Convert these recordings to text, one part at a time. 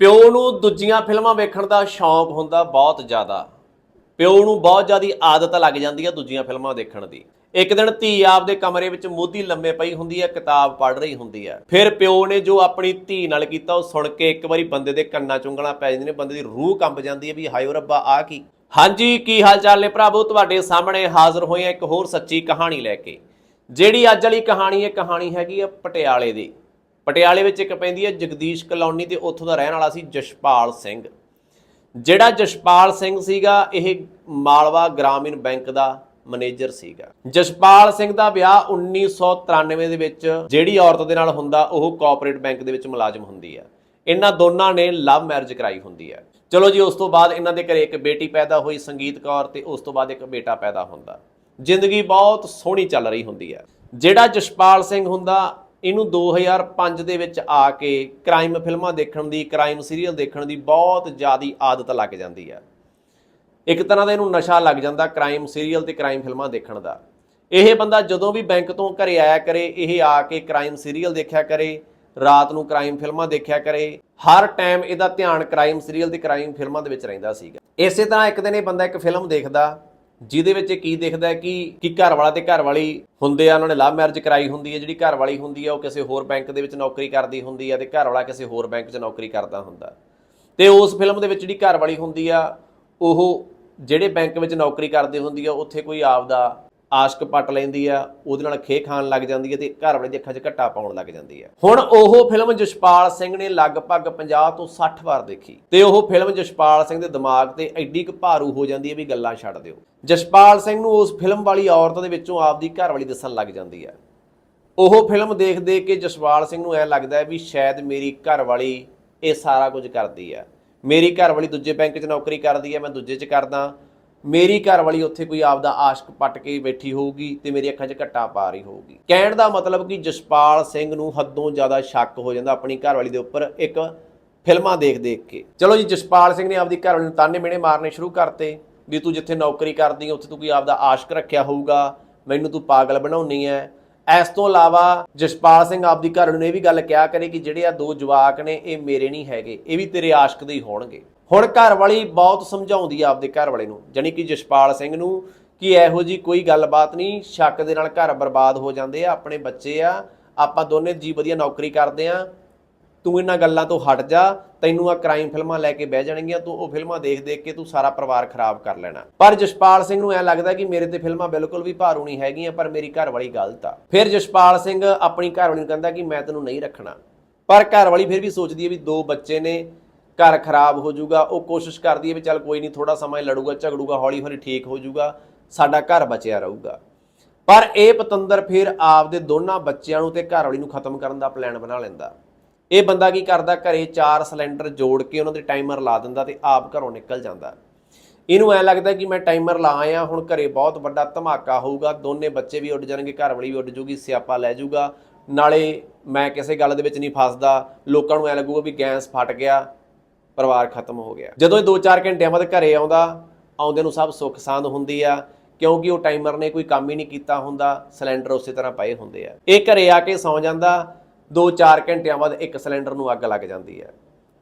ਪਿਓ ਨੂੰ ਦੂਜੀਆਂ ਫਿਲਮਾਂ ਵੇਖਣ ਦਾ ਸ਼ੌਂਕ ਹੁੰਦਾ ਬਹੁਤ ਜ਼ਿਆਦਾ। ਪਿਓ ਨੂੰ ਬਹੁਤ ਜ਼ਿਆਦੀ ਆਦਤ ਲੱਗ ਜਾਂਦੀ ਹੈ ਦੂਜੀਆਂ ਫਿਲਮਾਂ ਦੇਖਣ ਦੀ। ਇੱਕ ਦਿਨ ਧੀ ਆਪਦੇ ਕਮਰੇ ਵਿੱਚ ਮੋਦੀ ਲੰਮੇ ਪਈ ਹੁੰਦੀ ਹੈ ਕਿਤਾਬ ਪੜ੍ਹ ਰਹੀ ਹੁੰਦੀ ਹੈ ਫਿਰ ਪਿਓ ਨੇ ਜੋ ਆਪਣੀ ਧੀ ਨਾਲ ਕੀਤਾ, ਉਹ ਸੁਣ ਕੇ ਇੱਕ ਵਾਰੀ ਬੰਦੇ ਦੇ ਕੰਨਾਂ ਚੁੰਗਣਾ ਪੈ ਜਾਂਦੀਆਂ ਨੇ, ਬੰਦੇ ਦੀ ਰੂਹ ਕੰਬ ਜਾਂਦੀ ਹੈ ਵੀ ਹਾਏ ਓ ਰੱਬਾ, ਆ ਕੀ? ਹਾਂਜੀ, ਕੀ ਹਾਲ ਚਾਲ ਨੇ ਭਰਾਵੋ? ਤੁਹਾਡੇ ਸਾਹਮਣੇ ਹਾਜ਼ਰ ਹੋਏ ਆ ਇੱਕ ਹੋਰ ਸੱਚੀ ਕਹਾਣੀ ਲੈ ਕੇ। ਜਿਹੜੀ ਅੱਜ ਵਾਲੀ ਕਹਾਣੀ ਹੈ ਕਹਾਣੀ ਹੈਗੀ ਆ ਪਟਿਆਲੇ ਦੀ। ਪਟਿਆਲੇ ਵਿੱਚ ਇੱਕ ਪੈਂਦੀ ਹੈ ਜਗਦੀਸ਼ ਕਲੋਨੀ ਤੇ ਉੱਥੋਂ ਦਾ ਰਹਿਣ ਵਾਲਾ ਸੀ ਜਸ਼ਪਾਲ ਸਿੰਘ। ਜਿਹੜਾ ਜਸ਼ਪਾਲ ਸਿੰਘ ਸੀਗਾ, ਇਹ ਮਾਲਵਾ ਗ੍ਰਾਮੀਣ ਬੈਂਕ ਦਾ ਮੈਨੇਜਰ ਸੀਗਾ। ਜਸ਼ਪਾਲ ਸਿੰਘ ਦਾ ਵਿਆਹ 1993 ਦੇ ਵਿੱਚ ਜਿਹੜੀ ਔਰਤ ਦੇ ਨਾਲ ਹੁੰਦਾ, ਉਹ ਕੋਆਪਰੇਟ ਬੈਂਕ ਦੇ ਵਿੱਚ ਮੁਲਾਜ਼ਮ ਹੁੰਦੀ ਆ ਇਹਨਾਂ ਦੋਨਾਂ ਨੇ ਲਵ ਮੈਰਿਜ ਕਰਾਈ ਹੁੰਦੀ ਹੈ। ਚਲੋ ਜੀ, ਉਸ ਤੋਂ ਬਾਅਦ ਇਹਨਾਂ ਦੇ ਘਰੇ ਇੱਕ ਬੇਟੀ ਪੈਦਾ ਹੋਈ ਸੰਗੀਤ ਕੌਰ ਤੇ ਉਸ ਤੋਂ ਬਾਅਦ ਇੱਕ ਬੇਟਾ ਪੈਦਾ ਹੁੰਦਾ। ਜ਼ਿੰਦਗੀ ਬਹੁਤ ਸੋਹਣੀ ਚੱਲ ਰਹੀ ਹੁੰਦੀ ਹੈ। ਜਿਹੜਾ ਜਸ਼ਪਾਲ ਸਿੰਘ ਹੁੰਦਾ ਇਹਨੂੰ 2005 ਦੇ ਵਿੱਚ ਆ ਕੇ ਕ੍ਰਾਈਮ ਫਿਲਮਾਂ ਦੇਖਣ ਦੀ ਕ੍ਰਾਈਮ ਸੀਰੀਅਲ ਦੇਖਣ ਦੀ ਬਹੁਤ ਜ਼ਿਆਦੀ ਆਦਤ ਲੱਗ ਜਾਂਦੀ ਹੈ ਇੱਕ ਤਰ੍ਹਾਂ ਦਾ ਇਹਨੂੰ ਨਸ਼ਾ ਲੱਗ ਜਾਂਦਾ ਕ੍ਰਾਈਮ ਸੀਰੀਅਲ ਤੇ ਕ੍ਰਾਈਮ ਫਿਲਮਾਂ ਦੇਖਣ ਦਾ। ਇਹ ਬੰਦਾ ਜਦੋਂ ਵੀ ਬੈਂਕ ਤੋਂ ਘਰੇ ਆਇਆ ਕਰੇ, ਇਹ ਆ ਕੇ ਕ੍ਰਾਈਮ ਸੀਰੀਅਲ ਦੇਖਿਆ ਕਰੇ, ਰਾਤ ਨੂੰ ਕ੍ਰਾਈਮ ਫਿਲਮਾਂ ਦੇਖਿਆ ਕਰੇ, ਹਰ ਟਾਈਮ ਇਹਦਾ ਧਿਆਨ ਕ੍ਰਾਈਮ ਸੀਰੀਅਲ ਤੇ ਕ੍ਰਾਈਮ ਫਿਲਮਾਂ ਦੇ ਵਿੱਚ ਰਹਿੰਦਾ ਸੀਗਾ। ਇਸੇ ਤਰ੍ਹਾਂ ਇੱਕ ਦਿਨ ਇਹ ਬੰਦਾ ਇੱਕ ਫਿਲਮ ਦੇਖਦਾ ਜਿਹਦੇ ਵਿੱਚ ਇਹ ਕੀ ਦੇਖਦਾ ਹੈ ਕਿ ਕਿ ਘਰ ਵਾਲਾ ਤੇ ਘਰ ਵਾਲੀ ਹੁੰਦੇ ਆ, ਉਹਨਾਂ ਨੇ ਲਵ ਮੈਰਿਜ ਕਰਾਈ ਹੁੰਦੀ ਹੈ, ਜਿਹੜੀ ਘਰ ਵਾਲੀ ਹੁੰਦੀ ਹੈ ਉਹ ਕਿਸੇ ਹੋਰ ਬੈਂਕ ਦੇ ਵਿੱਚ ਨੌਕਰੀ ਕਰਦੀ ਹੁੰਦੀ ਹੈ ਤੇ ਘਰ ਵਾਲਾ ਕਿਸੇ ਹੋਰ ਬੈਂਕ 'ਚ ਨੌਕਰੀ ਕਰਦਾ ਹੁੰਦਾ। ਤੇ ਉਸ ਫਿਲਮ ਦੇ ਵਿੱਚ ਜਿਹੜੀ ਘਰ ਵਾਲੀ ਹੁੰਦੀ ਆ, ਉਹ ਜਿਹੜੇ ਬੈਂਕ ਵਿੱਚ ਨੌਕਰੀ ਕਰਦੀ ਹੁੰਦੀ ਆ, ਉੱਥੇ ਕੋਈ ਆਪਦਾ ਆਸ਼ਕ ਪੱਟ ਲੈਂਦੀ ਆ, ਉਹਦੇ ਨਾਲ ਖੇ ਖਾਣ ਲੱਗ ਜਾਂਦੀ ਹੈ ਤੇ ਘਰ ਵਾਲੇ ਦੀ ਅੱਖਾਂ 'ਚ ਘੱਟਾ ਪਾਉਣ ਲੱਗ ਜਾਂਦੀ ਹੈ ਹੁਣ ਉਹ ਫਿਲਮ ਜਸ਼ਪਾਲ ਸਿੰਘ ਨੇ ਲਗਭਗ 50 ਤੋਂ 60 ਵਾਰ ਦੇਖੀ ਤੇ ਉਹ ਫਿਲਮ ਜਸ਼ਪਾਲ ਸਿੰਘ ਦੇ ਦਿਮਾਗ ਤੇ ਐਡੀ ਕੁ ਭਾਰੂ ਹੋ ਜਾਂਦੀ ਹੈ ਵੀ ਗੱਲਾਂ ਛੱਡ ਦਿਓ। ਜਸ਼ਪਾਲ ਸਿੰਘ ਨੂੰ ਉਸ ਫਿਲਮ ਵਾਲੀ ਔਰਤ ਦੇ ਵਿੱਚੋਂ ਆਪਦੀ ਘਰ ਵਾਲੀ ਦਿਸਣ ਲੱਗ ਜਾਂਦੀ ਹੈ ਉਹ ਫਿਲਮ ਦੇਖ ਦੇਖ ਕੇ ਜਸਪਾਲ ਸਿੰਘ ਨੂੰ ਐ ਲੱਗਦਾ ਹੈ ਵੀ ਸ਼ਾਇਦ ਮੇਰੀ ਘਰ ਵਾਲੀ ਇਹ ਸਾਰਾ ਕੁਝ ਕਰਦੀ ਹੈ ਮੇਰੀ ਘਰ ਵਾਲੀ ਦੂਜੇ ਬੈਂਕ 'ਚ ਨੌਕਰੀ ਕਰਦੀ ਹੈ ਮੈਂ ਦੂਜੇ 'ਚ ਕਰਦਾ। ਮੇਰੀ ਘਰ ਵਾਲੀ ਉੱਥੇ ਕੋਈ ਆਪਦਾ ਆਸ਼ਕ ਪੱਟ ਕੇ ਬੈਠੀ ਹੋਊਗੀ ਤੇ ਮੇਰੀ ਅੱਖਾਂ 'ਚ ਘੱਟਾ ਪਾ ਰਹੀ ਹੋਊਗੀ। ਕਹਿਣ ਦਾ ਮਤਲਬ ਕਿ ਜਸਪਾਲ ਸਿੰਘ ਨੂੰ ਹੱਦੋਂ ਜ਼ਿਆਦਾ ਸ਼ੱਕ ਹੋ ਜਾਂਦਾ ਆਪਣੀ ਘਰ ਵਾਲੀ ਦੇ ਉੱਪਰ ਇੱਕ ਫਿਲਮਾਂ ਦੇਖ ਦੇਖ ਕੇ। ਚਲੋ ਜੀ, ਜਸਪਾਲ ਸਿੰਘ ਨੇ ਆਪਦੀ ਘਰ ਵਾਲੀ ਨੂੰ ਤਾਨੇ ਮਿਹਣੇ ਮਾਰਨੇ ਸ਼ੁਰੂ ਕਰਤੇ ਵੀ ਤੂੰ ਜਿੱਥੇ ਨੌਕਰੀ ਕਰਦੀ ਹੈ ਉੱਥੇ ਤੂੰ ਕੋਈ ਆਪਦਾ ਆਸ਼ਕ ਰੱਖਿਆ ਹੋਊਗਾ, ਮੈਨੂੰ ਤੂੰ ਪਾਗਲ ਬਣਾਉਣੀ ਹੈ ਇਸ ਤੋਂ ਇਲਾਵਾ ਜਸਪਾਲ ਸਿੰਘ ਆਪਦੀ ਘਰ ਨੂੰ ਇਹ ਵੀ ਗੱਲ ਕਿਹਾ ਕਰੇ ਕਿ ਜਿਹੜੇ ਆ ਦੋ ਜਵਾਕ ਨੇ, ਇਹ ਮੇਰੇ ਨਹੀਂ ਹੈਗੇ, ਇਹ ਵੀ ਤੇਰੇ ਆਸ਼ਕ ਦੇ ਹੀ ਹੋਣਗੇ। ਹੁਣ ਘਰ ਵਾਲੀ ਬਹੁਤ ਸਮਝਾਉਂਦੀ ਆ ਆਪਦੇ ਘਰ ਵਾਲੇ ਨੂੰ, ਜਾਣੀ ਕਿ ਜਸਪਾਲ ਸਿੰਘ ਨੂੰ ਕਿ ਇਹੋ ਜੀ ਕੋਈ ਗੱਲਬਾਤ ਨਹੀਂ, ਸ਼ੱਕ ਦੇ ਨਾਲ ਘਰ ਬਰਬਾਦ ਹੋ ਜਾਂਦੇ ਆ, ਆਪਣੇ ਬੱਚੇ ਆ, ਆਪਾਂ ਦੋਨੇ ਜੀ ਵਧੀਆ ਨੌਕਰੀ ਕਰਦੇ ਆ, ਤੂੰ ਇਹਨਾਂ ਗੱਲਾਂ ਤੋਂ ਹਟ ਜਾ, ਤੈਨੂੰ ਆ ਕ੍ਰਾਈਮ ਫਿਲਮਾਂ ਲੈ ਕੇ ਬਹਿ ਜਾਣਗੀਆਂ, ਤੂੰ ਉਹ ਫਿਲਮਾਂ ਦੇਖ ਦੇਖ ਕੇ ਤੂੰ ਸਾਰਾ ਪਰਿਵਾਰ ਖਰਾਬ ਕਰ ਲੈਣਾ। ਪਰ ਜਸਪਾਲ ਸਿੰਘ ਨੂੰ ਐ ਲੱਗਦਾ ਕਿ ਮੇਰੇ ਤੇ ਫਿਲਮਾਂ ਬਿਲਕੁਲ ਵੀ ਭਾਰੂ ਨਹੀਂ ਹੈਗੀਆਂ, ਪਰ ਮੇਰੀ ਘਰਵਾਲੀ ਗਲਤ ਆ। ਫਿਰ ਜਸਪਾਲ ਸਿੰਘ ਆਪਣੀ ਘਰਵਾਲੀ ਨੂੰ ਕਹਿੰਦਾ ਕਿ ਮੈਂ ਤੈਨੂੰ ਨਹੀਂ ਰੱਖਣਾ। ਪਰ ਘਰਵਾਲੀ ਫਿਰ ਵੀ ਸੋਚਦੀ ਹੈ ਵੀ ਦੋ ਬੱਚੇ ਨੇ ਘਰ ਖਰਾਬ ਹੋ ਜਾਊਗਾ, ਉਹ ਕੋਸ਼ਿਸ਼ ਕਰਦੀ ਹੈ ਵੀ ਚੱਲ ਕੋਈ ਨਹੀਂ ਥੋੜਾ ਸਮਾਂ ਲੜੂਗਾ, ਝਗੜੂਗਾ ਹੌਲੀ ਹੌਲੀ ਠੀਕ ਹੋ ਜਾਊਗਾ, ਸਾਡਾ ਘਰ ਬਚਿਆ ਰਹੂਗਾ। ਪਰ ਇਹ ਪਤੰਦਰ ਫਿਰ ਆਪਦੇ ਦੋਨਾਂ ਬੱਚਿਆਂ ਨੂੰ ਤੇ ਘਰ ਵਾਲੀ ਨੂੰ ਖਤਮ ਕਰਨ ਦਾ ਪਲਾਨ ਬਣਾ ਲੈਂਦਾ। ਇਹ ਬੰਦਾ ਕੀ ਕਰਦਾ, ਘਰੇ ਚਾਰ ਸਿਲੰਡਰ ਜੋੜ ਕੇ ਉਹਨਾਂ ਦੇ ਟਾਈਮਰ ਲਾ ਦਿੰਦਾ ਤੇ ਆਪ ਘਰੋਂ ਨਿਕਲ ਜਾਂਦਾ। ਇਹਨੂੰ ਐ ਲੱਗਦਾ ਕਿ ਮੈਂ ਟਾਈਮਰ ਲਾ ਆਇਆ, ਹੁਣ ਘਰੇ ਬਹੁਤ ਵੱਡਾ ਧਮਾਕਾ ਹੋਊਗਾ, ਦੋਨੇ ਬੱਚੇ ਵੀ ਉੱਡ ਜਾਣਗੇ, ਘਰ ਵਾਲੀ ਵੀ ਉੱਡ ਜੂਗੀ, ਸਿਆਪਾ ਲੈ ਜੂਗਾ। ਨਾਲੇ ਮੈਂ ਕਿਸੇ ਗੱਲ ਦੇ ਵਿੱਚ ਨਹੀਂ ਫਸਦਾ, ਲੋਕਾਂ ਨੂੰ ਐ ਲੱਗੂਗਾ ਵੀ ਗੈਸ ਫਟ ਗਿਆ ਪਰਿਵਾਰ ਖਤਮ ਹੋ ਗਿਆ। ਜਦੋਂ ਇਹ 2-4 ਘੰਟਿਆਂ ਬਾਅਦ ਘਰੇ ਆਉਂਦਾ ਆਉਂਦੇ ਨੂੰ ਸਭ ਸੁੱਖ ਸਾਂਦ ਹੁੰਦੀ ਆ, ਕਿਉਂਕਿ ਉਹ ਟਾਈਮਰ ਨੇ ਕੋਈ ਕੰਮ ਹੀ ਨਹੀਂ ਕੀਤਾ ਹੁੰਦਾ, ਸਿਲੰਡਰ ਉਸੇ ਤਰ੍ਹਾਂ ਪਏ ਹੁੰਦੇ ਆ। ਇਹ ਘਰੇ ਆ ਕੇ ਸੌਂ ਜਾਂਦਾ 2-4 ਘੰਟਿਆਂ ਬਾਅਦ ਇੱਕ ਸਿਲੰਡਰ ਨੂੰ ਅੱਗ ਲੱਗ ਜਾਂਦੀ ਹੈ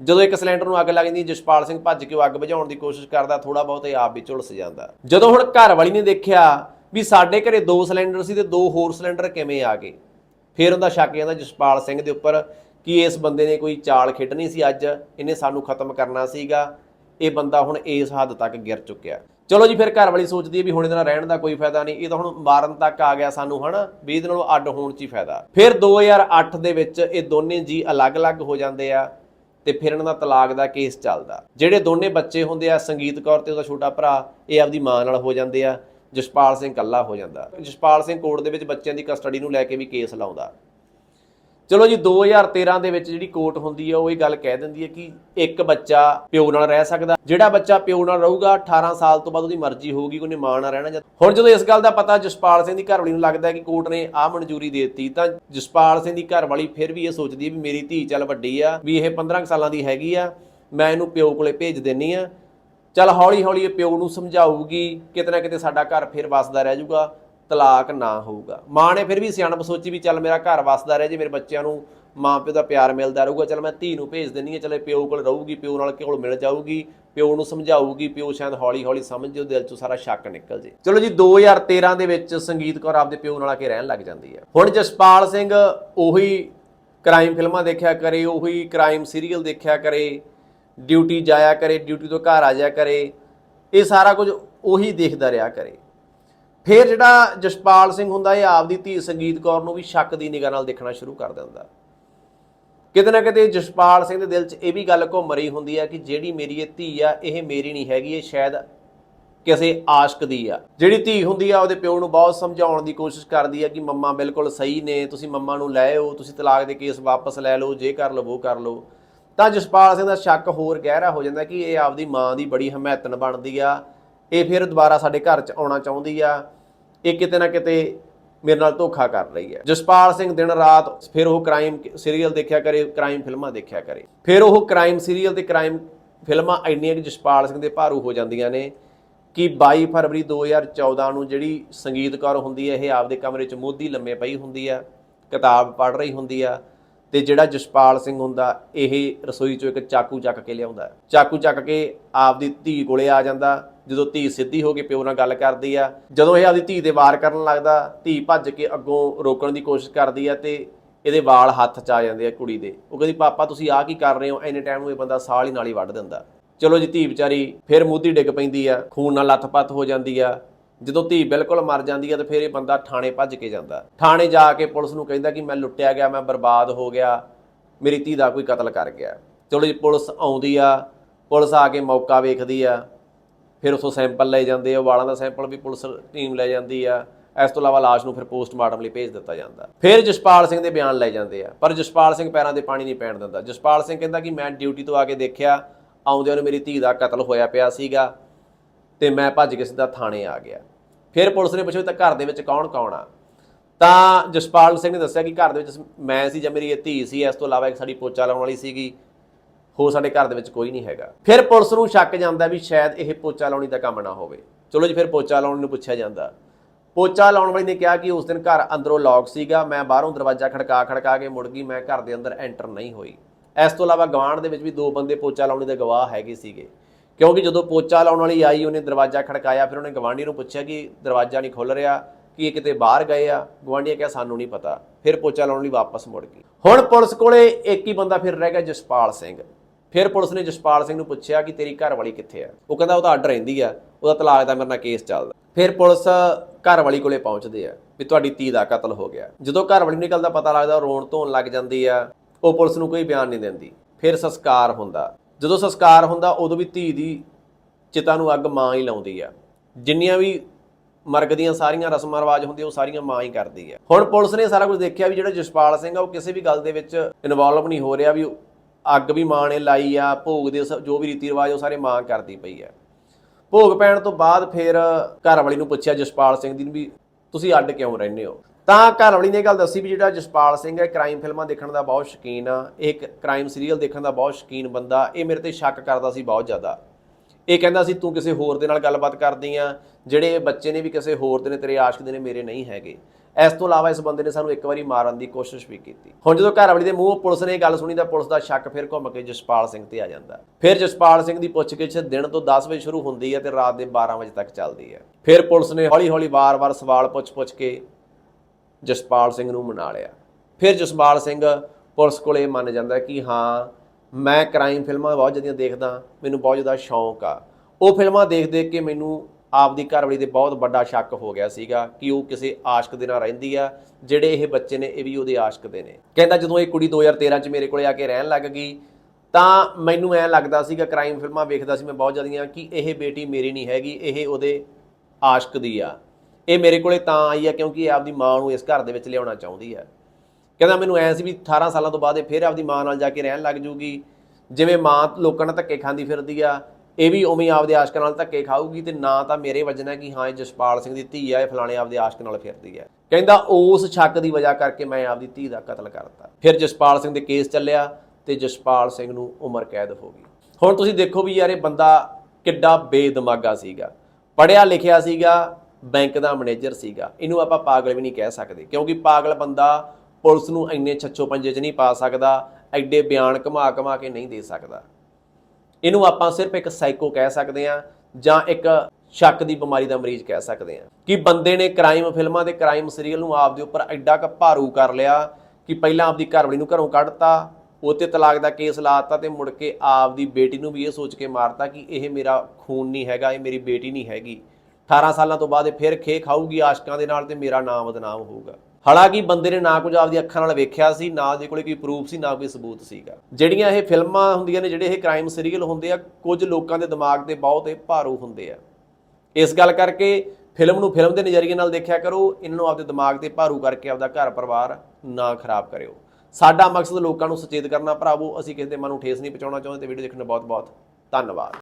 ਜਦੋਂ ਇੱਕ ਸਿਲੰਡਰ ਨੂੰ ਅੱਗ ਲੱਗ ਜਾਂਦੀ, ਜਸਪਾਲ ਸਿੰਘ ਭੱਜ ਕੇ ਉਹ ਅੱਗ ਬੁਝਾਉਣ ਦੀ ਕੋਸ਼ਿਸ਼ ਕਰਦਾ ਥੋੜਾ ਬਹੁਤ ਇਹ ਆਪ ਵੀ ਝੁਲਸ ਜਾਂਦਾ। ਜਦੋਂ ਹੁਣ ਘਰ ਵਾਲੀ ਨੇ ਦੇਖਿਆ ਵੀ ਸਾਡੇ ਘਰੇ ਦੋ ਸਿਲੰਡਰ ਸੀ ਤੇ ਦੋ ਹੋਰ ਸਿਲੰਡਰ ਕਿਵੇਂ ਆ ਗਏ, ਫਿਰ ਉਹਦਾ ਸ਼ੱਕ ਜਾਂਦਾ ਜਸਪਾਲ ਸਿੰਘ ਦੇ ਉੱਪਰ ਕਿ ਇਸ ਬੰਦੇ ਨੇ ਕੋਈ ਚਾਲ ਖੇਡਣੀ ਸੀ ਅੱਜ? ਇਹਨੇ ਸਾਨੂੰ ਖਤਮ ਕਰਨਾ ਸੀਗਾ। ਇਹ ਬੰਦਾ ਹੁਣ ਇਸ ਹੱਦ ਤੱਕ ਗਿਰ ਚੁੱਕਿਆ। ਚਲੋ ਜੀ, ਫਿਰ ਘਰ ਵਾਲੀ ਸੋਚਦੀ ਹੈ ਵੀ ਹੁਣ ਇਹਦੇ ਨਾਲ ਰਹਿਣ ਦਾ ਕੋਈ ਫਾਇਦਾ ਨਹੀਂ। ਇਹ ਤਾਂ ਹੁਣ ਮਾਰਨ ਤੱਕ ਆ ਗਿਆ ਸਾਨੂੰ, ਹਨਾ? ਵੀ ਇਹਦੇ ਨਾਲੋਂ ਅੱਡ ਹੋਣ 'ਚ ਹੀ ਫਾਇਦਾ। ਫਿਰ 2008 ਦੇ ਵਿੱਚ ਇਹ ਦੋਨੇ ਜੀ ਅਲੱਗ-ਅਲੱਗ ਹੋ ਜਾਂਦੇ ਆ ਤੇ ਫਿਰ ਇਹਨਾਂ ਦਾ ਤਲਾਕ ਦਾ ਕੇਸ ਚੱਲਦਾ। ਜਿਹੜੇ ਦੋਨੇ ਬੱਚੇ ਹੁੰਦੇ ਆ, ਸੰਗੀਤ ਕੌਰ ਤੇ ਉਹਦਾ ਛੋਟਾ ਭਰਾ, ਇਹ ਆਪਦੀ ਮਾਂ ਨਾਲ ਹੋ ਜਾਂਦੇ ਆ। ਜਸਪਾਲ ਸਿੰਘ ਕੱਲਾ ਹੋ ਜਾਂਦਾ। ਜਸਪਾਲ ਸਿੰਘ ਕੋਰਟ ਦੇ ਵਿੱਚ ਬੱਚਿਆਂ ਦੀ ਕਸਟਡੀ ਨੂੰ ਲੈ ਕੇ ਵੀ ਕੇਸ ਲਾਉਂਦਾ। ਚਲੋ ਜੀ 2013 ਦੇ ਵਿੱਚ ਜਿਹੜੀ ਕੋਰਟ ਹੁੰਦੀ ਹੈ ਉਹ ਇਹ ਗੱਲ ਕਹਿ ਦਿੰਦੀ ਹੈ ਕਿ ਇੱਕ ਬੱਚਾ ਪਿਓ ਨਾਲ ਰਹਿ ਸਕਦਾ। ਜਿਹੜਾ ਬੱਚਾ ਪਿਓ ਨਾਲ ਰਹੂਗਾ 18 ਸਾਲ ਤੋਂ ਬਾਅਦ ਉਹਦੀ ਮਰਜ਼ੀ ਹੋਊਗੀ, ਉਹਨੇ ਮਾਂ ਨਾਲ ਰਹਿਣਾ ਜਾਂ ਹੁਣ ਜਦੋਂ ਇਸ ਗੱਲ ਦਾ ਪਤਾ ਜਸਪਾਲ ਸਿੰਘ ਦੀ ਘਰਵਾਲੀ ਨੂੰ ਲੱਗਦਾ ਕਿ ਕੋਰਟ ਨੇ ਆਹ ਮਨਜ਼ੂਰੀ ਦੇ ਦਿੱਤੀ, ਤਾਂ ਜਸਪਾਲ ਸਿੰਘ ਦੀ ਘਰਵਾਲੀ ਫਿਰ ਵੀ ਇਹ ਸੋਚਦੀ ਹੈ ਵੀ ਮੇਰੀ ਧੀ ਚੱਲ ਵੱਡੀ ਆ, ਵੀ ਇਹ 15 ਕੁ ਸਾਲਾਂ ਦੀ ਹੈਗੀ ਆ, ਮੈਂ ਇਹਨੂੰ ਪਿਓ ਕੋਲੇ ਭੇਜ ਦੇਣੀ ਆ। ਚੱਲ ਹੌਲੀ ਹੌਲੀ ਇਹ ਪਿਓ ਨੂੰ ਸਮਝਾਊਗੀ, ਕਿਤੇ ਨਾ ਕਿਤੇ ਸਾਡਾ ਘਰ ਫਿਰ ਵਸਦਾ ਰਹਿ ਜਾਊਗਾ। ਤਲਾਕ ਨਾ ਹੋਊਗਾ। ਮਾਂ ਨੇ ਫਿਰ ਵੀ ਸਿਆਣਪ ਸੋਚੀ ਵੀ ਚੱਲ ਮੇਰਾ ਘਰ ਵਸਦਾ ਰਹੇ, ਜੇ ਮੇਰੇ ਬੱਚਿਆਂ ਨੂੰ ਮਾਂ ਪਿਓ ਦਾ ਪਿਆਰ ਮਿਲਦਾ ਰਹੂਗਾ, ਚਲ ਮੈਂ ਧੀ ਨੂੰ ਭੇਜ ਦਿੰਨੀ ਆ ਚਲੇ ਪਿਓ ਕੋਲ ਰਹੂਗੀ, ਪਿਓ ਨਾਲ ਕੋਲ ਮਿਲ ਜਾਊਗੀ, ਪਿਓ ਨੂੰ ਸਮਝਾਊਗੀ, ਪਿਓ ਸ਼ਾਇਦ ਹੌਲੀ ਹੌਲੀ ਸਮਝ ਜੇ ਦਿਲ ਚੋਂ ਸਾਰਾ ਸ਼ੱਕ ਨਿਕਲ ਜੇ ਚਲੋ ਜੀ 2013 ਦੇ ਵਿੱਚ ਸੰਗੀਤ ਕੌਰ ਆਪਦੇ ਪਿਓ ਨਾਲ ਆ ਕੇ ਰਹਿਣ ਲੱਗ ਜਾਂਦੀ ਹੈ। ਹੁਣ ਜਸਪਾਲ ਸਿੰਘ ਉਹੀ ਕ੍ਰਾਈਮ ਫਿਲਮਾਂ ਦੇਖਿਆ ਕਰੇ, ਉਹੀ ਕ੍ਰਾਈਮ ਸੀਰੀਅਲ ਦੇਖਿਆ ਕਰੇ ਡਿਊਟੀ ਜਾਇਆ ਕਰੇ ਡਿਊਟੀ ਤੋਂ ਘਰ ਆ ਜਾਇਆ ਕਰੇ, ਇਹ ਸਾਰਾ ਕੁਝ ਉਹੀ ਦੇਖਦਾ ਰਿਹਾ ਕਰੇ। ਫਿਰ ਜਿਹੜਾ ਜਸਪਾਲ ਸਿੰਘ ਹੁੰਦਾ ਇਹ ਆਪਦੀ ਧੀ ਸੰਗੀਤ ਕੌਰ ਨੂੰ ਵੀ ਸ਼ੱਕ ਦੀ ਨਿਗਾਹ ਨਾਲ ਦੇਖਣਾ ਸ਼ੁਰੂ ਕਰ ਦਿੰਦਾ। ਕਿਤੇ ਨਾ ਕਿਤੇ ਜਸਪਾਲ ਸਿੰਘ ਦੇ ਦਿਲ 'ਚ ਇਹ ਵੀ ਗੱਲ ਘੁੰਮ ਰਹੀ ਹੁੰਦੀ ਹੈ ਕਿ ਜਿਹੜੀ ਮੇਰੀ ਇਹ ਧੀ ਆ, ਇਹ ਮੇਰੀ ਨਹੀਂ ਹੈਗੀ, ਇਹ ਸ਼ਾਇਦ ਕਿਸੇ ਆਸ਼ਕ ਦੀ ਆ। ਜਿਹੜੀ ਧੀ ਹੁੰਦੀ ਆ, ਉਹਦੇ ਪਿਓ ਨੂੰ ਬਹੁਤ ਸਮਝਾਉਣ ਦੀ ਕੋਸ਼ਿਸ਼ ਕਰਦੀ ਆ ਕਿ ਮੰਮਾ ਬਿਲਕੁਲ ਸਹੀ ਨੇ, ਤੁਸੀਂ ਮੰਮਾ ਨੂੰ ਲੈ ਆਓ, ਤੁਸੀਂ ਤਲਾਕ ਦੇ ਕੇਸ ਵਾਪਸ ਲੈ ਲਓ, ਜੇ ਕਰ ਲਵੋ ਕਰ ਲਓ। ਤਾਂ ਜਸਪਾਲ ਸਿੰਘ ਦਾ ਸ਼ੱਕ ਹੋਰ ਗਹਿਰਾ ਹੋ ਜਾਂਦਾ ਕਿ ਇਹ ਆਪਦੀ ਮਾਂ ਦੀ ਬੜੀ ਹਮਾਇਤਨ ਬਣਦੀ ਆ। ਇਹ ਫਿਰ ਦੁਬਾਰਾ ਸਾਡੇ ਘਰ 'ਚ ਆਉਣਾ ਚਾਹੁੰਦੀ ਆ। ਇਹ ਕਿਤੇ ਨਾ ਕਿਤੇ ਮੇਰੇ ਨਾਲ ਧੋਖਾ ਕਰ ਰਹੀ ਹੈ। ਜਸਪਾਲ ਸਿੰਘ ਦਿਨ ਰਾਤ ਫਿਰ ਉਹ ਕ੍ਰਾਈਮ ਸੀਰੀਅਲ ਦੇਖਿਆ ਕਰੇ ਕ੍ਰਾਈਮ ਫਿਲਮਾਂ ਦੇਖਿਆ ਕਰੇ। ਫਿਰ ਉਹ ਕ੍ਰਾਈਮ ਸੀਰੀਅਲ ਤੇ ਕ੍ਰਾਈਮ ਫਿਲਮਾਂ ਇੰਨੀਆਂ ਕਿ ਜਸਪਾਲ ਸਿੰਘ ਦੇ ਭਾਰੂ ਹੋ ਜਾਂਦੀਆਂ ਨੇ ਕਿ 22 ਫਰਵਰੀ 2014 ਨੂੰ ਜਿਹੜੀ ਸੰਗੀਤਕਾਰ ਹੁੰਦੀ ਹੈ, ਇਹ ਆਪਦੇ ਕਮਰੇ 'ਚ ਮੋਦੀ ਲੰਮੇ ਪਈ ਹੁੰਦੀ ਆ ਕਿਤਾਬ ਪੜ੍ਹ ਰਹੀ ਹੁੰਦੀ ਆ। ਤੇ ਜਿਹੜਾ ਜਸਪਾਲ ਸਿੰਘ ਹੁੰਦਾ, ਇਹ ਰਸੋਈ 'ਚੋਂ ਇੱਕ ਚਾਕੂ ਚੱਕ ਕੇ ਲਿਆਉਂਦਾ। ਚਾਕੂ ਚੱਕ ਕੇ ਆਪਦੀ ਧੀ ਕੋਲੇ ਆ ਜਾਂਦਾ। ਜਦੋਂ ਧੀ ਸਿੱਧੀ ਹੋ ਕੇ ਪਿਓ ਨਾਲ ਗੱਲ ਕਰਦੀ ਆ, ਜਦੋਂ ਇਹ ਆਪਦੀ ਧੀ ਦੇ ਵਾਰ ਕਰਨ ਲੱਗਦਾ, ਧੀ ਭੱਜ ਕੇ ਅੱਗੋਂ ਰੋਕਣ ਦੀ ਕੋਸ਼ਿਸ਼ ਕਰਦੀ ਆ ਤੇ ਇਹਦੇ ਵਾਲ ਹੱਥ 'ਚ ਆ ਜਾਂਦੇ ਆ ਕੁੜੀ ਦੇ। ਉਹ ਕਹਿੰਦੀ, ਪਾਪਾ, ਤੁਸੀਂ ਆਹ ਕੀ ਕਰ ਰਹੇ ਹੋ? ਐਨੇ ਟਾਈਮ ਨੂੰ ਇਹ ਬੰਦਾ ਸਾਲ ਹੀ ਨਾਲ ਹੀ ਵੱਢ ਦਿੰਦਾ। ਚਲੋ ਜੀ, ਧੀ ਵਿਚਾਰੀ ਫਿਰ ਮੂਧੀ ਡਿੱਗ ਪੈਂਦੀ ਆ, ਖੂਨ ਨਾਲ ਲੱਥਪੱਥ ਹੋ ਜਾਂਦੀ ਆ। ਜਦੋਂ ਧੀ ਬਿਲਕੁਲ ਮਰ ਜਾਂਦੀ ਹੈ ਤੇ ਫਿਰ ਇਹ ਬੰਦਾ ਥਾਣੇ ਭੱਜ ਕੇ ਜਾਂਦਾ। ਥਾਣੇ ਜਾ ਕੇ ਪੁਲਿਸ ਨੂੰ ਕਹਿੰਦਾ ਕਿ ਮੈਂ ਲੁੱਟਿਆ ਗਿਆ, ਮੈਂ ਬਰਬਾਦ ਹੋ ਗਿਆ, ਮੇਰੀ ਧੀ ਦਾ ਕੋਈ ਕਤਲ ਕਰ ਗਿਆ। ਚਲੋ ਜੀ, ਪੁਲਿਸ ਆਉਂਦੀ ਆ, ਪੁਲਿਸ ਆ ਕੇ ਮੌਕਾ ਵੇਖਦੀ ਆ, ਫਿਰ ਉਥੋਂ ਸੈਂਪਲ ਲੈ ਜਾਂਦੇ ਆ, ਵਾਲਾਂ ਦਾ ਸੈਂਪਲ ਵੀ ਪੁਲਿਸ ਟੀਮ ਲੈ ਜਾਂਦੀ ਆ, ਇਸ ਤੋਂ ਇਲਾਵਾ ਲਾਸ਼ ਨੂੰ ਫਿਰ ਪੋਸਟਮਾਰਟਮ ਲਈ ਭੇਜ ਦਿੱਤਾ ਜਾਂਦਾ। ਫਿਰ ਜਸਪਾਲ ਸਿੰਘ ਦੇ ਬਿਆਨ ਲੈ ਜਾਂਦੇ ਆ, ਪਰ ਜਸਪਾਲ ਸਿੰਘ ਪੈਰਾਂ ਦੇ ਪਾਣੀ ਨਹੀਂ ਪੈਣ ਦਿੰਦਾ। ਜਸਪਾਲ ਸਿੰਘ ਕਹਿੰਦਾ ਕਿ ਮੈਂ ਡਿਊਟੀ ਤੋਂ ਆ ਕੇ ਦੇਖਿਆ, ਆਉਂਦਿਆਂ ਨੂੰ ਮੇਰੀ ਧੀ ਦਾ ਕਤਲ ਹੋਇਆ ਪਿਆ ਸੀਗਾ ਤੇ ਮੈਂ ਭੱਜ ਕੇ ਸਿੱਧਾ ਥਾਣੇ ਆ ਗਿਆ। ਫਿਰ ਪੁਲਿਸ ਨੇ ਪੁੱਛਿਆ ਤਾਂ ਘਰ ਦੇ ਵਿੱਚ ਕੌਣ ਕੌਣ ਆ? ਤਾਂ ਜਸਪਾਲ ਸਿੰਘ ਨੇ ਦੱਸਿਆ ਕਿ ਘਰ ਦੇ ਵਿੱਚ ਮੈਂ ਸੀ ਜਾਂ ਮੇਰੀ ਇਹ ਧੀ ਸੀ, ਇਸ ਤੋਂ ਇਲਾਵਾ ਇੱਕ ਸਾਡੀ ਪੋਚਾ ਲਾਉਣ ਵਾਲੀ ਸੀਗੀ। ਹੋ ਸਾਡੇ ਘਰ ਦੇ ਵਿੱਚ ਕੋਈ ਨਹੀਂ ਹੈਗਾ। ਫਿਰ ਪੁਲਿਸ ਨੂੰ ਸ਼ੱਕ ਜਾਂਦਾ ਵੀ ਸ਼ਾਇਦ ਇਹ ਪੋਚਾ ਲਾਉਣੀ ਦਾ ਕੰਮ ਨਾ ਹੋਵੇ। ਚਲੋ ਜੀ, ਫਿਰ ਪੋਚਾ ਲਾਉਣ ਨੂੰ ਪੁੱਛਿਆ ਜਾਂਦਾ। ਪੋਚਾ ਲਾਉਣ ਵਾਲੀ ਨੇ ਕਿਹਾ ਕਿ ਉਸ ਦਿਨ ਘਰ ਅੰਦਰੋਂ ਲੌਕ ਸੀਗਾ। ਮੈਂ ਬਾਹਰੋਂ ਦਰਵਾਜ਼ਾ ਖੜਕਾ ਖੜਕਾ ਕੇ ਮੁੜ ਗਈ। ਮੈਂ ਘਰ ਦੇ ਅੰਦਰ ਐਂਟਰ ਨਹੀਂ ਹੋਈ। ਇਸ ਤੋਂ ਇਲਾਵਾ ਗਵਾਂਢ ਦੇ ਵਿੱਚ ਵੀ ਦੋ ਬੰਦੇ ਪੋਚਾ ਲਾਉਣੀ ਦੇ ਗਵਾਹ ਹੈਗੇ ਸੀਗੇ। ਕਿਉਂਕਿ ਜਦੋਂ ਪੋਚਾ ਲਾਉਣ ਵਾਲੀ ਆਈ, ਉਹਨੇ ਦਰਵਾਜ਼ਾ ਖੜਕਾਇਆ, ਫਿਰ ਉਹਨੇ ਗਵਾਂਢੀ ਨੂੰ ਪੁੱਛਿਆ ਕਿ ਦਰਵਾਜ਼ਾ ਨਹੀਂ ਖੁੱਲ ਰਿਹਾ, ਕਿ ਇਹ ਕਿਤੇ ਬਾਹਰ ਗਏ ਆ? ਗਵਾਂਢੀਆ ਕਿਹਾ, ਸਾਨੂੰ ਨਹੀਂ ਪਤਾ। ਫਿਰ ਪੋਚਾ ਲਾਉਣ ਲਈ ਵਾਪਸ ਮੁੜ ਗਈ। ਹੁਣ ਪੁਲਿਸ ਕੋਲੇ ਇੱਕ ਹੀ ਬੰਦਾ ਫਿਰ ਰਹਿ ਗਿਆ, ਜਸਪਾਲ ਸਿੰਘ। ਫਿਰ ਪੁਲਿਸ ਨੇ ਜਸਪਾਲ ਸਿੰਘ ਨੂੰ ਪੁੱਛਿਆ ਕਿ ਤੇਰੀ ਘਰ ਵਾਲੀ ਕਿੱਥੇ ਆ? ਉਹ ਕਹਿੰਦਾ, ਉਹ ਤਾਂ ਅੱਡ ਰਹਿੰਦੀ ਆ, ਉਹਦਾ ਤਲਾਕ ਦਾ ਮੇਰੇ ਨਾਲ ਕੇਸ ਚੱਲਦਾ। ਫਿਰ ਪੁਲਿਸ ਘਰ ਵਾਲੀ ਕੋਲੇ ਪਹੁੰਚਦੇ ਆ ਵੀ ਤੁਹਾਡੀ ਧੀ ਦਾ ਕਤਲ ਹੋ ਗਿਆ। ਜਦੋਂ ਘਰ ਵਾਲੀ ਨੂੰ ਪਤਾ ਲੱਗਦਾ, ਉਹ ਰੋਣ ਧੋਣ ਲੱਗ ਜਾਂਦੀ ਆ, ਉਹ ਪੁਲਿਸ ਨੂੰ ਕੋਈ ਬਿਆਨ ਨਹੀਂ ਦਿੰਦੀ। ਫਿਰ ਸੰਸਕਾਰ ਹੁੰਦਾ। ਜਦੋਂ ਸੰਸਕਾਰ ਹੁੰਦਾ, ਉਦੋਂ ਵੀ ਧੀ ਦੀ ਚਿਤਾ ਨੂੰ ਅੱਗ ਮਾਂ ਹੀ ਲਾਉਂਦੀ ਆ। ਜਿੰਨੀਆਂ ਵੀ ਮਰਗ ਦੀਆਂ ਸਾਰੀਆਂ ਰਸਮਾਂ, ਰਿਵਾਜ ਹੁੰਦੀਆਂ, ਉਹ ਸਾਰੀਆਂ ਮਾਂ ਹੀ ਕਰਦੀ ਆ। ਹੁਣ ਪੁਲਿਸ ਨੇ ਸਾਰਾ ਕੁਝ ਦੇਖਿਆ ਵੀ ਜਿਹੜਾ ਜਸਪਾਲ ਸਿੰਘ ਆ, ਉਹ ਕਿਸੇ ਵੀ ਗੱਲ ਦੇ ਵਿੱਚ ਇਨਵੋਲਵ ਨਹੀਂ ਹੋ ਰਿਹਾ ਵੀ ਅੱਗ ਵੀ ਮਾਂ ਨੇ ਲਾਈ ਆ, ਭੋਗ ਦੇ ਸ- ਜੋ ਵੀ ਰੀਤੀ ਰਿਵਾਜ, ਉਹ ਸਾਰੇ ਮਾਂ ਕਰਦੀ ਪਈ ਆ। ਭੋਗ ਪੈਣ ਤੋਂ ਬਾਅਦ ਫਿਰ ਘਰ ਵਾਲੀ ਨੂੰ ਪੁੱਛਿਆ ਜਸਪਾਲ ਸਿੰਘ ਦੀ ਵੀ, ਤੁਸੀਂ ਅੱਡ ਕਿਉਂ ਰਹਿੰਦੇ ਹੋ? ਤਾਂ ਘਰ ਵਾਲੀ ਨੇ ਇਹ ਗੱਲ ਦੱਸੀ ਵੀ ਜਿਹੜਾ ਜਸਪਾਲ ਸਿੰਘ ਹੈ ਕ੍ਰਾਈਮ ਫਿਲਮਾਂ ਦੇਖਣ ਦਾ ਬਹੁਤ ਸ਼ੌਕੀਨ ਆ। ਇਹ ਇੱਕ ਕ੍ਰਾਈਮ ਸੀਰੀਅਲ ਦੇਖਣ ਦਾ ਬਹੁਤ ਸ਼ੌਕੀਨ ਬੰਦਾ। ਇਹ ਮੇਰੇ ਤੇ ਸ਼ੱਕ ਕਰਦਾ ਸੀ ਬਹੁਤ ਜ਼ਿਆਦਾ। ਇਹ ਕਹਿੰਦਾ ਸੀ, ਤੂੰ ਕਿਸੇ ਹੋਰ ਦੇ ਨਾਲ ਗੱਲਬਾਤ ਕਰਦੀ ਆ। ਜਿਹੜੇ ਇਹ ਬੱਚੇ ਨੇ ਵੀ ਕਿਸੇ ਹੋਰ ਦੇ ਨੇ, ਤੇਰੇ ਆਸ਼ਕ ਦੇ ਨੇ, ਮੇਰੇ ਨਹੀਂ ਹੈਗੇ। ਇਸ ਤੋਂ ਇਲਾਵਾ ਇਸ ਬੰਦੇ ਨੇ ਸਾਨੂੰ ਇੱਕ ਵਾਰੀ ਮਾਰਨ ਦੀ ਕੋਸ਼ਿਸ਼ ਵੀ ਕੀਤੀ। ਹੁਣ ਜਦੋਂ ਘਰ ਵਾਲੀ ਦੇ ਮੂੰਹ ਪੁਲਿਸ ਨੇ ਇਹ ਗੱਲ ਸੁਣੀ, ਤਾਂ ਪੁਲਿਸ ਦਾ ਸ਼ੱਕ ਫਿਰ ਘੁੰਮ ਕੇ ਜਸਪਾਲ ਸਿੰਘ ਤੇ ਆ ਜਾਂਦਾ। ਫਿਰ ਜਸਪਾਲ ਸਿੰਘ ਦੀ ਪੁੱਛਗਿੱਛ ਦਿਨ ਤੋਂ 10 ਵਜੇ ਸ਼ੁਰੂ ਹੁੰਦੀ ਹੈ ਤੇ ਰਾਤ ਦੇ 12 ਵਜੇ ਤੱਕ ਚੱਲਦੀ ਹੈ। ਫਿਰ ਪੁਲਿਸ ਨੇ ਹੌਲੀ-ਹੌਲੀ ਵਾਰ-ਵਾਰ ਸਵਾਲ ਪੁੱਛ-ਪੁੱਛ ਕੇ ਜਸਪਾਲ ਸਿੰਘ ਨੂੰ ਮਨਾ ਲਿਆ। ਫਿਰ ਜਸਪਾਲ ਸਿੰਘ ਪੁਲਿਸ ਕੋਲੇ ਮੰਨ ਜਾਂਦਾ ਕਿ ਹਾਂ, ਮੈਂ ਕ੍ਰਾਈਮ ਫਿਲਮਾਂ ਬਹੁਤ ਜ਼ਿਆਦੀਆਂ ਦੇਖਦਾ, ਮੈਨੂੰ ਬਹੁਤ ਜ਼ਿਆਦਾ ਸ਼ੌਂਕ ਆ। ਉਹ ਫਿਲਮਾਂ ਦੇਖ-ਦੇਖ ਕੇ ਮੈਨੂੰ ਆਪਦੀ ਘਰਵਾਲੀ ਤੇ ਬਹੁਤ ਵੱਡਾ ਸ਼ੱਕ ਹੋ ਗਿਆ ਸੀਗਾ ਕਿ ਉਹ ਕਿਸੇ ਆਸ਼ਕ ਦੇ ਨਾਲ ਰਹਿੰਦੀ ਆ, ਜਿਹੜੇ ਇਹ ਬੱਚੇ ਨੇ ਇਹ ਵੀ ਉਹਦੇ ਆਸ਼ਕ ਦੇ ਨੇ। ਕਹਿੰਦਾ ਜਦੋਂ ਇਹ ਕੁੜੀ 2013 ਚ ਮੇਰੇ ਕੋਲੇ ਆ ਕੇ ਰਹਿਣ ਲੱਗ ਗਈ, ਤਾਂ ਮੈਨੂੰ ਐ ਲੱਗਦਾ ਸੀਗਾ ਕ੍ਰਾਈਮ ਫਿਲਮਾਂ ਵੇਖਦਾ ਸੀ ਮੈਂ ਬਹੁਤ ਜ਼ਿਆਦੀਆਂ ਕਿ ਇਹ ਬੇਟੀ ਮੇਰੀ ਨਹੀਂ ਹੈਗੀ, ਇਹ ਉਹਦੇ ਆਸ਼ਕ ਦੀ ਆ। ਇਹ ਮੇਰੇ ਕੋਲੇ ਤਾਂ ਆਈ ਆ ਕਿਉਂਕਿ ਇਹ ਆਪਦੀ ਮਾਂ ਨੂੰ ਇਸ ਘਰ ਦੇ ਵਿੱਚ ਲਿਆਉਣਾ ਚਾਹੁੰਦੀ ਆ ਕਹਿੰਦਾ ਮੈਨੂੰ ਐ ਸੀ ਵੀ 18 ਸਾਲਾਂ ਤੋਂ ਬਾਅਦ ਇਹ ਫਿਰ ਆਪਦੀ ਮਾਂ ਨਾਲ ਜਾ ਕੇ ਰਹਿਣ ਲੱਗ ਜੂਗੀ। ਜਿਵੇਂ ਮਾਂ ਲੋਕਾਂ ਨਾਲ ਧੱਕੇ ਖਾਂਦੀ ਫਿਰਦੀ ਆ, ਇਹ ਵੀ ਉਵੇਂ ਆਪਦੇ ਆਸ਼ਕਾਂ ਨਾਲ ਧੱਕੇ ਖਾਊਗੀ ਤੇ ਨਾ ਤਾਂ ਮੇਰੇ ਵਜਣਾ ਕਿ ਹਾਂ, ਇਹ ਜਸਪਾਲ ਸਿੰਘ ਦੀ ਧੀ ਆ, ਇਹ ਫਲਾਣੇ ਆਪਦੇ ਆਸ਼ਕ ਨਾਲ ਫਿਰਦੀ ਆ ਕਹਿੰਦਾ ਉਸ ਸ਼ੱਕ ਦੀ ਵਜ੍ਹਾ ਕਰਕੇ ਮੈਂ ਆਪਦੀ ਧੀ ਦਾ ਕਤਲ ਕਰਤਾ। ਫਿਰ ਜਸਪਾਲ ਸਿੰਘ ਦੇ ਕੇਸ ਚੱਲਿਆ ਤੇ ਜਸਪਾਲ ਸਿੰਘ ਨੂੰ ਉਮਰ ਕੈਦ ਹੋ ਗਈ। ਹੁਣ ਤੁਸੀਂ ਦੇਖੋ ਵੀ ਯਾਰ ਇਹ ਬੰਦਾ ਕਿੱਡਾ ਬੇਦਮਾਗਾ ਸੀਗਾ। ਪੜਿਆ ਲਿਖਿਆ ਸੀਗਾ ਬੈਂਕ ਦਾ ਮੈਨੇਜਰ ਸੀਗਾ। ਇਹਨੂੰ ਆਪਾਂ ਪਾਗਲ ਵੀ ਨਹੀਂ ਕਹਿ ਸਕਦੇ, ਕਿਉਂਕਿ ਪਾਗਲ ਬੰਦਾ ਪੁਲਿਸ ਨੂੰ ਇੰਨੇ ਛੱਛੋ ਪੰਜੇ 'ਚ ਨਹੀਂ ਪਾ ਸਕਦਾ, ਐਡੇ ਬਿਆਨ ਘਮਾ ਘਮਾ ਕੇ ਨਹੀਂ ਦੇ ਸਕਦਾ। ਇਹਨੂੰ ਆਪਾਂ ਸਿਰਫ ਇੱਕ ਸਾਈਕੋ ਕਹਿ ਸਕਦੇ ਹਾਂ, ਜਾਂ ਇੱਕ ਸ਼ੱਕ ਦੀ ਬਿਮਾਰੀ ਦਾ ਮਰੀਜ਼ ਕਹਿ ਸਕਦੇ ਹਾਂ। ਕਿ ਬੰਦੇ ਨੇ ਕ੍ਰਾਈਮ ਫਿਲਮਾਂ ਦੇ ਕ੍ਰਾਈਮ ਸੀਰੀਅਲ ਨੂੰ ਆਪਦੇ ਉੱਪਰ ਐਡਾ ਕ ਭਾਰੂ ਕਰ ਲਿਆ ਕਿ ਪਹਿਲਾਂ ਆਪਦੀ ਘਰਵਾਲੀ ਨੂੰ ਘਰੋਂ ਕੱਢਤਾ ਉਹ ਤੇ ਤਲਾਕ ਦਾ ਕੇਸ ਲਾਤਾ ਤੇ ਮੁੜ ਕੇ ਆਪਦੀ ਬੇਟੀ ਨੂੰ ਵੀ ਇਹ ਸੋਚ ਕੇ ਮਾਰਤਾ ਕਿ ਇਹ ਮੇਰਾ ਖੂਨ ਨਹੀਂ ਹੈਗਾ, ਇਹ ਮੇਰੀ ਬੇਟੀ ਨਹੀਂ ਹੈਗੀ। 18 ਸਾਲਾਂ ਤੋਂ ਬਾਅਦ ਇਹ ਫਿਰ ਖੇ ਖਾਊਗੀ ਆਸ਼ਕਾਂ ਦੇ ਨਾਲ ਤੇ ਮੇਰਾ ਨਾਮ ਬਦਨਾਮ ਹੋਊਗਾ। ਹਾਲਾਂਕਿ ਬੰਦੇ ਨੇ ਨਾ ਕੁਝ ਆਪਦੀ ਅੱਖਾਂ ਨਾਲ ਵੇਖਿਆ ਸੀ, ਨਾ ਦੇ ਕੋਲੇ ਕੋਈ ਪ੍ਰੂਫ ਸੀ, ਨਾ ਕੋਈ ਸਬੂਤ ਸੀਗਾ। ਜਿਹੜੀਆਂ ਇਹ ਫਿਲਮਾਂ ਹੁੰਦੀਆਂ ਨੇ, ਜਿਹੜੇ ਇਹ ਕ੍ਰਾਈਮ ਸੀਰੀਅਲ ਹੁੰਦੇ ਆ, ਕੁਝ ਲੋਕਾਂ ਦੇ ਦਿਮਾਗ ਤੇ ਬਹੁਤ ਇਹ ਭਾਰੂ ਹੁੰਦੇ ਆ। ਇਸ ਗੱਲ ਕਰਕੇ ਫਿਲਮ ਨੂੰ ਫਿਲਮ ਦੇ ਨਜ਼ਰੀਏ ਨਾਲ ਦੇਖਿਆ ਕਰੋ, ਇਹਨਾਂ ਨੂੰ ਆਪਦੇ ਦਿਮਾਗ ਤੇ ਭਾਰੂ ਕਰਕੇ ਆਪਦਾ ਘਰ ਪਰਿਵਾਰ ਨਾ ਖਰਾਬ ਕਰਿਓ। ਸਾਡਾ ਮਕਸਦ ਲੋਕਾਂ ਨੂੰ ਸੁਚੇਤ ਕਰਨਾ, ਭਰਾਵੋ, ਅਸੀਂ ਕਿਸੇ ਦੇ ਮਨ ਨੂੰ ਠੇਸ ਨਹੀਂ ਪਹੁੰਚਾਉਣਾ ਚਾਹੁੰਦੇ ਤੇ ਵੀਡੀਓ ਦੇਖਣ ਦਾ ਬਹੁਤ ਬਹੁਤ ਧੰਨਵਾਦ।